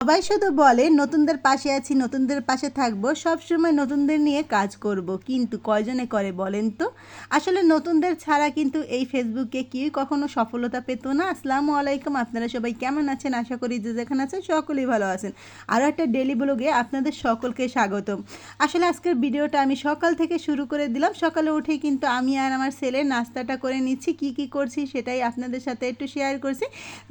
সবাই শুধু বলে, নতুনদের পাশে আছি, নতুনদের পাশে থাকব, সবসময় নতুনদের নিয়ে কাজ করব। কিন্তু কয়জনে করে বলেন তো? আসলে নতুনদের ছাড়া কিন্তু এই ফেসবুকে কেউ কখনো সফলতা পেত না। আসসালামু আলাইকুম, আপনারা সবাই কেমন আছেন? আশা করি যে যেখানে আছেন সকলেই ভালো আছেন। আরও একটা ডেলি ব্লগে আপনাদের সকলকে স্বাগতম। আসলে আজকের ভিডিওটা আমি সকাল থেকে শুরু করে দিলাম। সকালে উঠেই কিন্তু আমি আর আমার ছেলে নাস্তাটা করে নিচ্ছি। কি কি করছি সেটাই আপনাদের সাথে একটু শেয়ার করছি।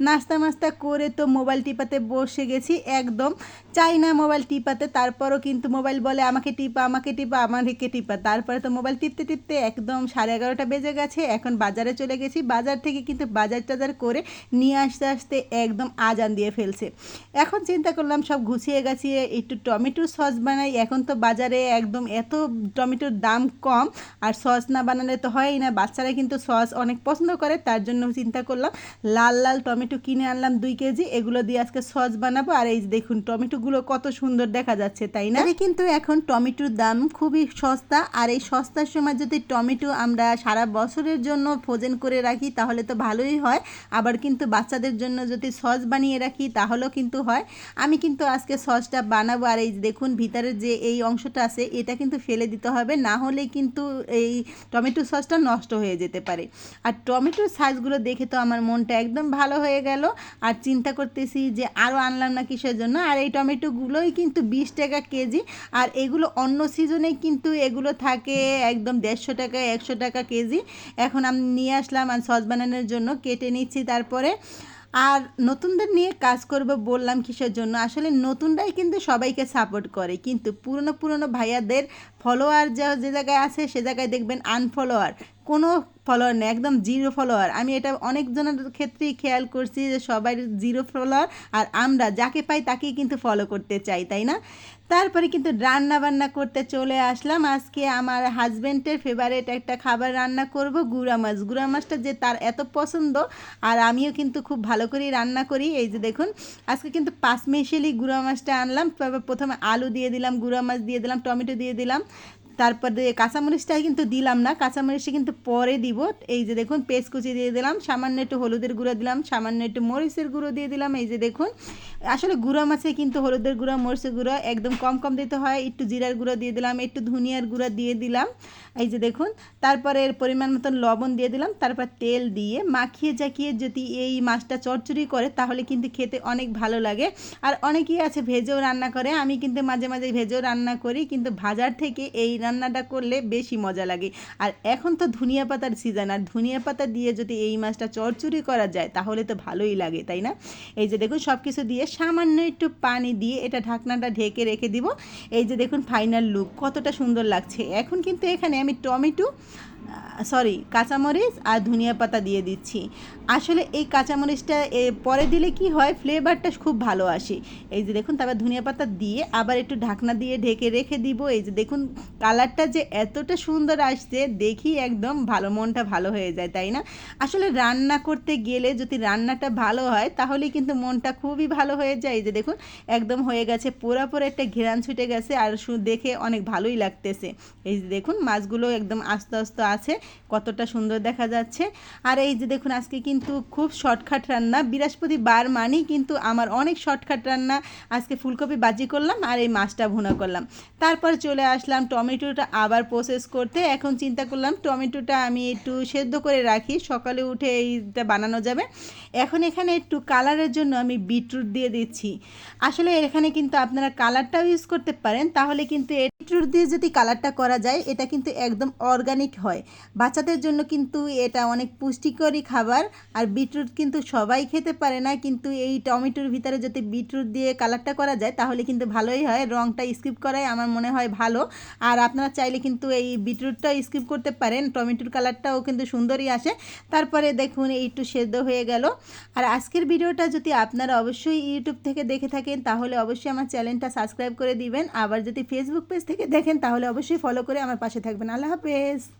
নাস্তা মাস্তা করে তো মোবাইল টিপাতে বসে গেছি। একদম। চাই না মোবাইল টিপাতে, তারপরও কিন্তু মোবাইল বলে, আমাকে টিপা আমাকে টিপা আমাকে টিপা। তারপরে তো মোবাইল টিপতে টিপতে একদম সাড়ে এগারোটা বেজে গেছে। এখন বাজারে চলে গেছি। বাজার থেকে কিন্তু বাজার টাজার করে নিয়ে আসতে আসতে একদম আজান দিয়ে ফেলছে। এখন চিন্তা করলাম সব গুছিয়ে গাছিয়ে একটু টমেটোর সস বানাই। এখন তো বাজারে একদম এত টমেটোর দাম কম, আর সস না বানালে তো হয়ই না। বাচ্চারা কিন্তু সস অনেক পছন্দ করে, তার জন্য চিন্তা করলাম, লাল লাল টমেটো কিনে আনলাম দুই কেজি। এগুলো দিয়ে আজকে সস বানাবো, আর এই দেখুন, টমেটোগুলো কত সুন্দর দেখা যাচ্ছে, তাই না? কিন্তু এখন টমেটোর দাম খুবই সস্তা, আর এই সস্তার সময় যদি টমেটো আমরা সারা বছরের জন্য ফ্রোজেন করে রাখি, তাহলে তো ভালোই হয়। আবার কিন্তু বাচ্চাদের জন্য যদি সস বানিয়ে রাখি, তাহলেও কিন্তু হয়। আমি কিন্তু আজকে সসটা বানাবো, আর এই দেখুন, ভিতরের যে এই অংশটা আছে, এটা কিন্তু ফেলে দিতে হবে, না হলে কিন্তু এই টমেটো সসটা নষ্ট হয়ে যেতে পারে। আর টমেটোর সাইজগুলো দেখে তো আমার মনটা একদম ভালো হয়ে গেল। আর চিন্তা করতেছি যে আরও আনলাম না কিসের জন্য। আর এই টমেটোগুলোই কিন্তু বিশ টাকা কেজি। আর এগুলো অন্য সিজনে কিন্তু এগুলো থাকে একদম দেড়শো টাকা, একশো টাকা কেজি। এখন আমি নিয়ে আসলাম আর সস বানানোর জন্য কেটে নিচ্ছি তারপরে। আর নতুনদের নিয়ে কাজ করব বললাম কিসের জন্য? আসলে নতুনরাই কিন্তু সবাইকে সাপোর্ট করে। কিন্তু পুরনো পুরনো ভাইয়াদের ফলোয়ার যে যে জায়গায় আছে সে জায়গায় দেখবেন আনফলোয়ার কোনো ফলোয়ার নেই, একদম জিরো ফলোয়ার আমি এটা অনেকজনের ক্ষেত্রেই খেয়াল করছি যে সবাই জিরো ফলোয়ার আর আমরা যাকে পাই তাকেই কিন্তু ফলো করতে চাই, তাই না? তারপরে কিন্তু রান্না বান্না করতে চলে আসলাম। আজকে আমার হাজব্যান্ডের ফেভারেট একটা খাবার রান্না করব, গুঁড়া মাছ। গুঁড়া মাছটা যে তার এত পছন্দ, আর আমিও কিন্তু খুব ভালো করেই রান্না করি। এই যে দেখুন, আজকে কিন্তু পাঁচ মেশেলি গুঁড়া মাছটা আনলাম। প্রথমে আলু দিয়ে দিলাম, গুঁড়া মাছ দিয়ে দিলাম, টমেটো দিয়ে দিলাম। তারপরে কাঁচামরিচটা কিন্তু দিলাম না, কাঁচামরিচটা কিন্তু পরে দিব। এই যে দেখুন, পেস্ট কুচি দিয়ে দিলাম, সামান্য একটু হলুদের গুঁড়ো দিলাম, সামান্য একটু মরিচের গুঁড়ো দিয়ে দিলাম, এই যে দেখুন। আসলে গুঁড়ো মাছে কিন্তু হলুদের গুঁড়ো, মরিচের গুঁড়ো একদম কম কম দিতে হয়, একটু জিরার গুঁড়ো দিয়ে দিলাম, একটু ধনিয়ার গুঁড়ো দিয়ে দিলাম, এই যে দেখুন। তারপরে এর পরিমাণ মতন লবণ দিয়ে দিলাম, তারপর তেল দিয়ে মাখিয়ে জাকিয়ে যদি এই মাছটা চচ্চড়ি করে, তাহলে কিন্তু খেতে অনেক ভালো লাগে। আর অনেকেই আছে ভেজেও রান্না করে, আমি কিন্তু মাঝে মাঝে ভেজেও রান্না করি, কিন্তু ভাজার থেকে এই রান্নাটা করলে বেশি মজা লাগে। আর এখন তো ধনিয়া পাতার সিজন আর ধনিয়া পাতা দিয়ে যদি এই মাছটা চরচুরি করা যায়, তাহলে তো ভালোই লাগে, তাই না? এই যে দেখুন সব কিছু দিয়ে সামান্য একটু পানি দিয়ে এটা ঢাকনাটা ঢেকে রেখে দিব। এই যে দেখুন ফাইনাল লুক কতটা সুন্দর লাগছে। এখন কিন্তু এখানে আমি টমেটো সরি কাঁচামরিচ আর ধনিয়া পাতা দিয়ে দিচ্ছি। আসলে এই কাঁচামরিচটা পরে দিলে কি হয় ফ্লেভারটা খুব ভালো আসে। এই যে দেখুন, তারপর ধনিয়া পাতা দিয়ে আবার একটু ঢাকনা দিয়ে ঢেকে রেখে দিব। এই যে দেখুন কালারটা যে এতটা সুন্দর আসছে, দেখি একদম ভালো, মনটা ভালো হয়ে যায়, তাই না? আসলে রান্না করতে গেলে যদি রান্নাটা ভালো হয়, তাহলে কিন্তু মনটা খুবই ভালো হয়ে যায়। এই যে দেখুন, একদম হয়ে গেছে পুরাপুর একটা ঘেরান ছুটে গেছে, আর দেখে অনেক ভালোই লাগতেছে। এই যে দেখুন, মাছগুলো একদম আস্তে আস্তে আছে, কতটা সুন্দর দেখা যাচ্ছে। আর এই যে দেখুন, আজকে কিন্তু খুব শর্টকাট রান্না, বৃহস্পতিবার মানেই কিন্তু আমার অনেক শর্টকাট রান্না। আজকে ফুলকপি বাজি করলাম আর এই মাছটা ভুনা করলাম। তারপর চলে আসলাম টমেটোটা আবার প্রসেস করতে। এখন চিন্তা করলাম টমেটোটা আমি একটু সেদ্ধ করে রাখি, সকালে উঠে এইটা বানানো যাবে। এখন এখানে একটু কালারের জন্য আমি বিটরুট দিয়ে দিচ্ছি। আসলে এখানে কিন্তু আপনারা কালারটাও ইউজ করতে পারেন, তাহলে কিন্তু বিটরুট দিয়ে যদি কালারটা করা যায়, এটা কিন্তু একদম অর্গানিক হয়। বাচ্চাদের জন্য কিন্তু এটা অনেক পুষ্টিকরই খাবার। আর বিটরুট কিন্তু সবাই খেতে পারে না। কিন্তু এই টমেটোর ভিতরে যদি বিটরুট দিয়ে কালারটা করা যায়, তাহলে কিন্তু ভালোই হয়। রঙটা স্কিপ করাই আমার মনে হয় ভালো। আর আপনারা চাইলে কিন্তু এই বিটরুটটা স্কিপ করতে পারেন। টমেটোর কালারটাও কিন্তু সুন্দরই আসে। তারপরে দেখুন একটু সেদ্ধ হয়ে গেল। আর আজকের ভিডিওটা যদি আপনারা অবশ্যই ইউটিউব থেকে দেখে থাকেন, তাহলে অবশ্যই আমার চ্যানেলটা সাবস্ক্রাইব করে দিবেন। আবার যদি ফেসবুক পেজ থেকে দেখেন, তাহলে অবশ্যই ফলো করে আমার পাশে থাকবেন। আল্লাহ হাফেজ।